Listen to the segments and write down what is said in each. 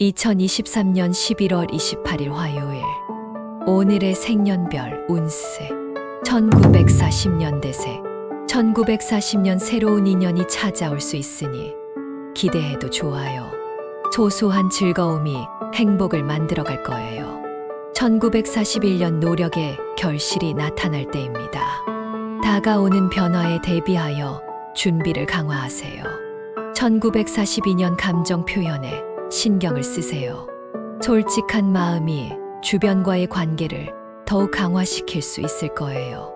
2023년 11월 28일 화요일 오늘의 생년별 운세 1940년 대세 1940년 새로운 인연이 찾아올 수 있으니 기대해도 좋아요. 소소한 즐거움이 행복을 만들어 갈 거예요. 1941년 노력의 결실이 나타날 때입니다. 다가오는 변화에 대비하여 준비를 강화하세요. 1942년 감정 표현에 신경을 쓰세요. 솔직한 마음이 주변과의 관계를 더욱 강화시킬 수 있을 거예요.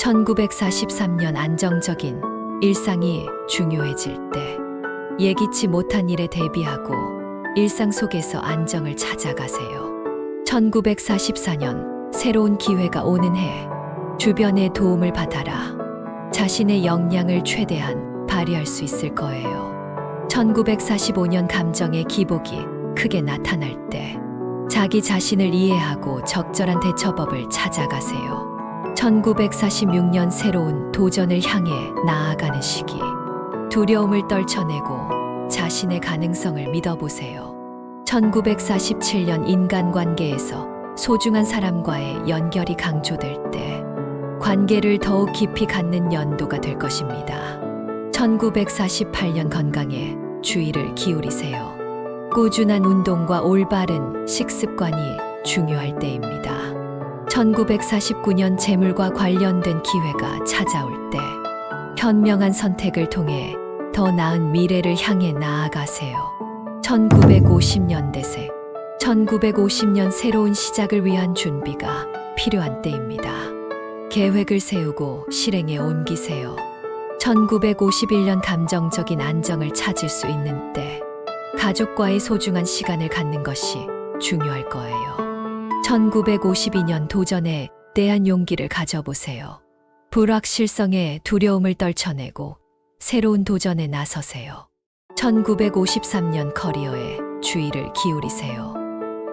1943년 안정적인 일상이 중요해질 때 예기치 못한 일에 대비하고 일상 속에서 안정을 찾아가세요. 1944년 새로운 기회가 오는 해 주변의 도움을 받아라. 자신의 역량을 최대한 발휘할 수 있을 거예요. 1945년 감정의 기복이 크게 나타날 때 자기 자신을 이해하고 적절한 대처법을 찾아가세요. 1946년 새로운 도전을 향해 나아가는 시기. 두려움을 떨쳐내고 자신의 가능성을 믿어보세요. 1947년 인간관계에서 소중한 사람과의 연결이 강조될 때 관계를 더욱 깊이 갖는 연도가 될 것입니다. 1948년 건강에 주의를 기울이세요. 꾸준한 운동과 올바른 식습관이 중요할 때입니다. 1949년 재물과 관련된 기회가 찾아올 때 현명한 선택을 통해 더 나은 미래를 향해 나아가세요. 1950년 대세 1950년 새로운 시작을 위한 준비가 필요한 때입니다. 계획을 세우고 실행에 옮기세요. 1951년 감정적인 안정을 찾을 수 있는 때 가족과의 소중한 시간을 갖는 것이 중요할 거예요. 1952년 도전에 대한 용기를 가져보세요. 불확실성에 두려움을 떨쳐내고 새로운 도전에 나서세요. 1953년 커리어에 주의를 기울이세요.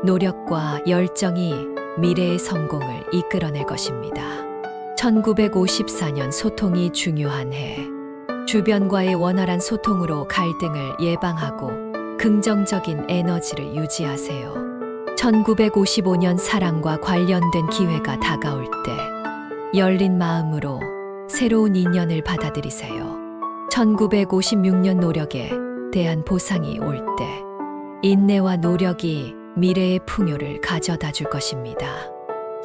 노력과 열정이 미래의 성공을 이끌어낼 것입니다. 1954년 소통이 중요한 해. 주변과의 원활한 소통으로 갈등을 예방하고 긍정적인 에너지를 유지하세요. 1955년 사랑과 관련된 기회가 다가올 때 열린 마음으로 새로운 인연을 받아들이세요. 1956년 노력에 대한 보상이 올 때 인내와 노력이 미래의 풍요를 가져다 줄 것입니다.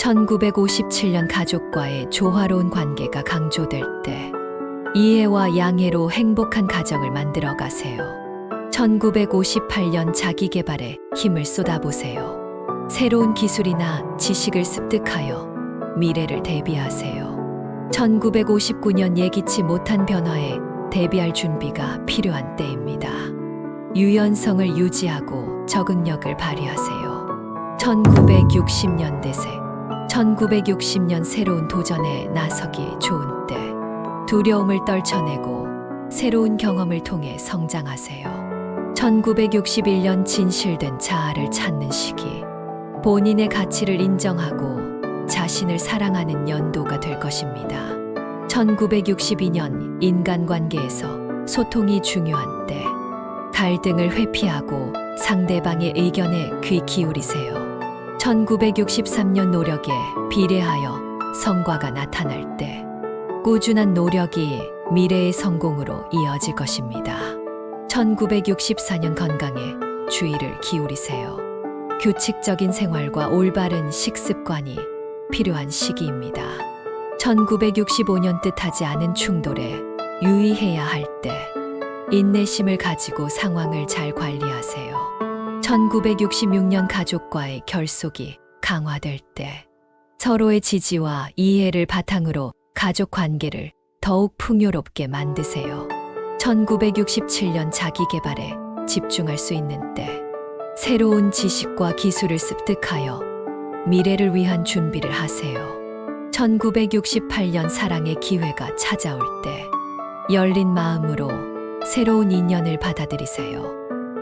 1957년 가족과의 조화로운 관계가 강조될 때 이해와 양해로 행복한 가정을 만들어 가세요. 1958년 자기 개발에 힘을 쏟아보세요. 새로운 기술이나 지식을 습득하여 미래를 대비하세요. 1959년 예기치 못한 변화에 대비할 준비가 필요한 때입니다. 유연성을 유지하고 적응력을 발휘하세요. 1960년 대세 1960년 새로운 도전에 나서기 좋은 때 두려움을 떨쳐내고 새로운 경험을 통해 성장하세요. 1961년 진실된 자아를 찾는 시기 본인의 가치를 인정하고 자신을 사랑하는 연도가 될 것입니다. 1962년 인간관계에서 소통이 중요한 때 갈등을 회피하고 상대방의 의견에 귀 기울이세요. 1963년 노력에 비례하여 성과가 나타날 때 꾸준한 노력이 미래의 성공으로 이어질 것입니다. 1964년 건강에 주의를 기울이세요. 규칙적인 생활과 올바른 식습관이 필요한 시기입니다. 1965년 뜻하지 않은 충돌에 유의해야 할 때 인내심을 가지고 상황을 잘 관리하세요. 1966년 가족과의 결속이 강화될 때 서로의 지지와 이해를 바탕으로 가족 관계를 더욱 풍요롭게 만드세요. 1967년 자기 개발에 집중할 수 있는 때 새로운 지식과 기술을 습득하여 미래를 위한 준비를 하세요. 1968년 사랑의 기회가 찾아올 때 열린 마음으로 새로운 인연을 받아들이세요.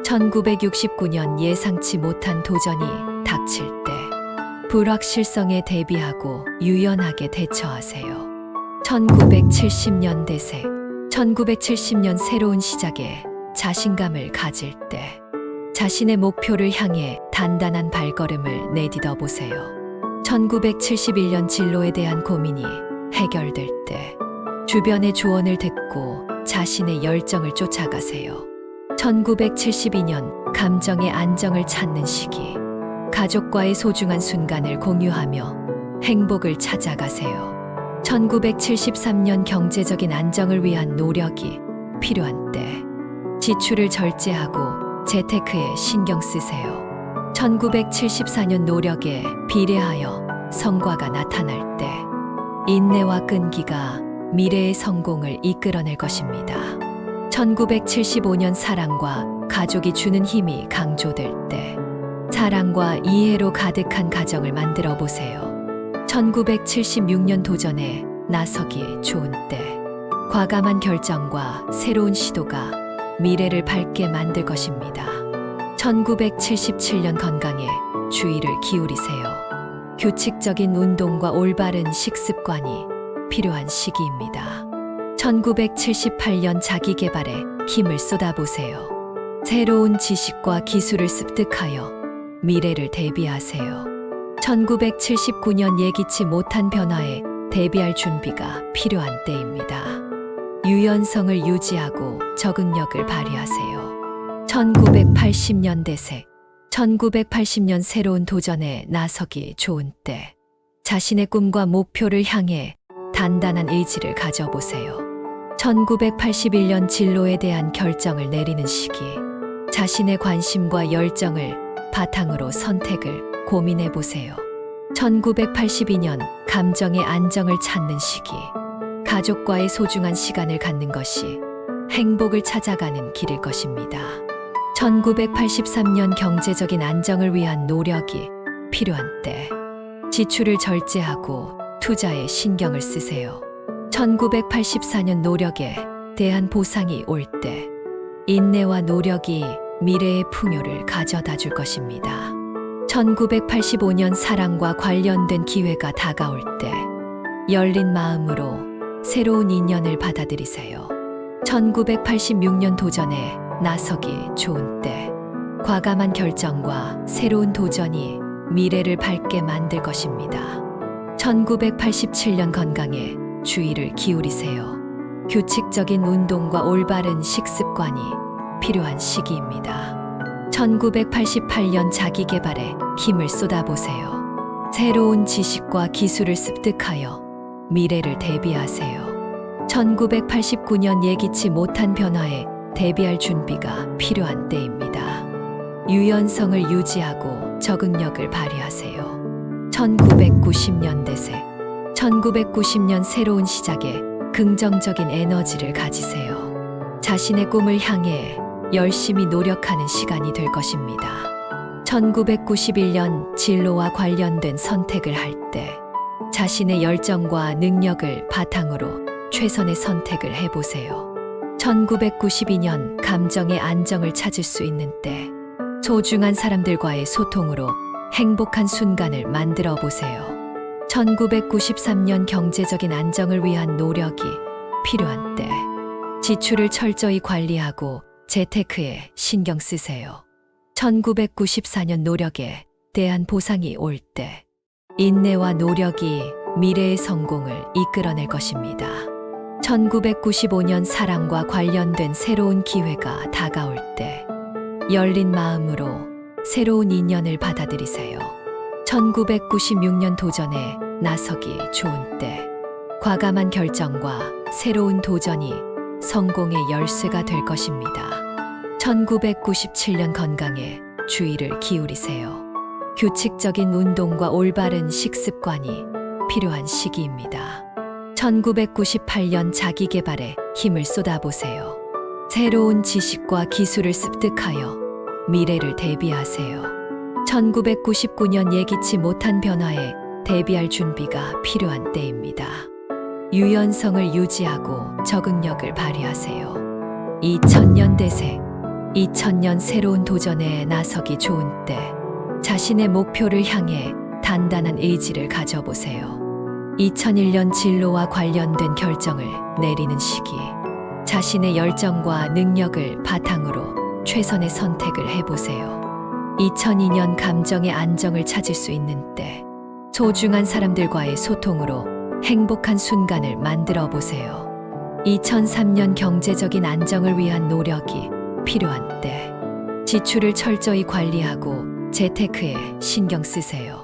1969년 예상치 못한 도전이 닥칠 때 불확실성에 대비하고 유연하게 대처하세요. 1970년 대세 1970년 새로운 시작에 자신감을 가질 때 자신의 목표를 향해 단단한 발걸음을 내디뎌 보세요. 1971년 진로에 대한 고민이 해결될 때 주변의 조언을 듣고 자신의 열정을 쫓아가세요. 1972년 감정의 안정을 찾는 시기 가족과의 소중한 순간을 공유하며 행복을 찾아가세요. 1973년 경제적인 안정을 위한 노력이 필요한 때 지출을 절제하고 재테크에 신경 쓰세요. 1974년 노력에 비례하여 성과가 나타날 때 인내와 끈기가 미래의 성공을 이끌어낼 것입니다. 1975년 사랑과 가족이 주는 힘이 강조될 때 사랑과 이해로 가득한 가정을 만들어 보세요. 1976년 도전에 나서기 좋은 때 과감한 결정과 새로운 시도가 미래를 밝게 만들 것입니다. 1977년 건강에 주의를 기울이세요. 규칙적인 운동과 올바른 식습관이 필요한 시기입니다. 1978년 자기 개발에 힘을 쏟아보세요. 새로운 지식과 기술을 습득하여 미래를 대비하세요. 1979년 예기치 못한 변화에 대비할 준비가 필요한 때입니다. 유연성을 유지하고 적응력을 발휘하세요. 1980년대생 1980년 새로운 도전에 나서기 좋은 때 자신의 꿈과 목표를 향해 단단한 의지를 가져보세요. 1981년 진로에 대한 결정을 내리는 시기 자신의 관심과 열정을 바탕으로 선택을 고민해 보세요. 1982년 감정의 안정을 찾는 시기 가족과의 소중한 시간을 갖는 것이 행복을 찾아가는 길일 것입니다. 1983년 경제적인 안정을 위한 노력이 필요한 때 지출을 절제하고 투자에 신경을 쓰세요. 1984년 노력에 대한 보상이 올 때 인내와 노력이 미래의 풍요를 가져다 줄 것입니다. 1985년 사랑과 관련된 기회가 다가올 때 열린 마음으로 새로운 인연을 받아들이세요. 1986년 도전에 나서기 좋은 때 과감한 결정과 새로운 도전이 미래를 밝게 만들 것입니다. 1987년 건강에 주의를 기울이세요. 규칙적인 운동과 올바른 식습관이 필요한 시기입니다. 1988년 자기 개발에 힘을 쏟아보세요. 새로운 지식과 기술을 습득하여 미래를 대비하세요. 1989년 예기치 못한 변화에 대비할 준비가 필요한 때입니다. 유연성을 유지하고 적응력을 발휘하세요. 1990년대생 1990년 새로운 시작에 긍정적인 에너지를 가지세요. 자신의 꿈을 향해 열심히 노력하는 시간이 될 것입니다. 1991년 진로와 관련된 선택을 할 때 자신의 열정과 능력을 바탕으로 최선의 선택을 해보세요. 1992년 감정의 안정을 찾을 수 있는 때 소중한 사람들과의 소통으로 행복한 순간을 만들어 보세요. 1993년 경제적인 안정을 위한 노력이 필요한 때 지출을 철저히 관리하고 재테크에 신경 쓰세요. 1994년 노력에 대한 보상이 올 때 인내와 노력이 미래의 성공을 이끌어낼 것입니다. 1995년 사랑과 관련된 새로운 기회가 다가올 때 열린 마음으로 새로운 인연을 받아들이세요. 1996년 도전에 나서기 좋은 때 과감한 결정과 새로운 도전이 성공의 열쇠가 될 것입니다. 1997년 건강에 주의를 기울이세요. 규칙적인 운동과 올바른 식습관이 필요한 시기입니다. 1998년 자기 개발에 힘을 쏟아보세요. 새로운 지식과 기술을 습득하여 미래를 대비하세요. 1999년 예기치 못한 변화에 대비할 준비가 필요한 때입니다. 유연성을 유지하고 적응력을 발휘하세요. 2000년대생 2000년 새로운 도전에 나서기 좋은 때 자신의 목표를 향해 단단한 의지를 가져보세요. 2001년 진로와 관련된 결정을 내리는 시기 자신의 열정과 능력을 바탕으로 최선의 선택을 해보세요. 2002년 감정의 안정을 찾을 수 있는 때, 소중한 사람들과의 소통으로 행복한 순간을 만들어 보세요. 2003년 경제적인 안정을 위한 노력이 필요한 때, 지출을 철저히 관리하고 재테크에 신경 쓰세요.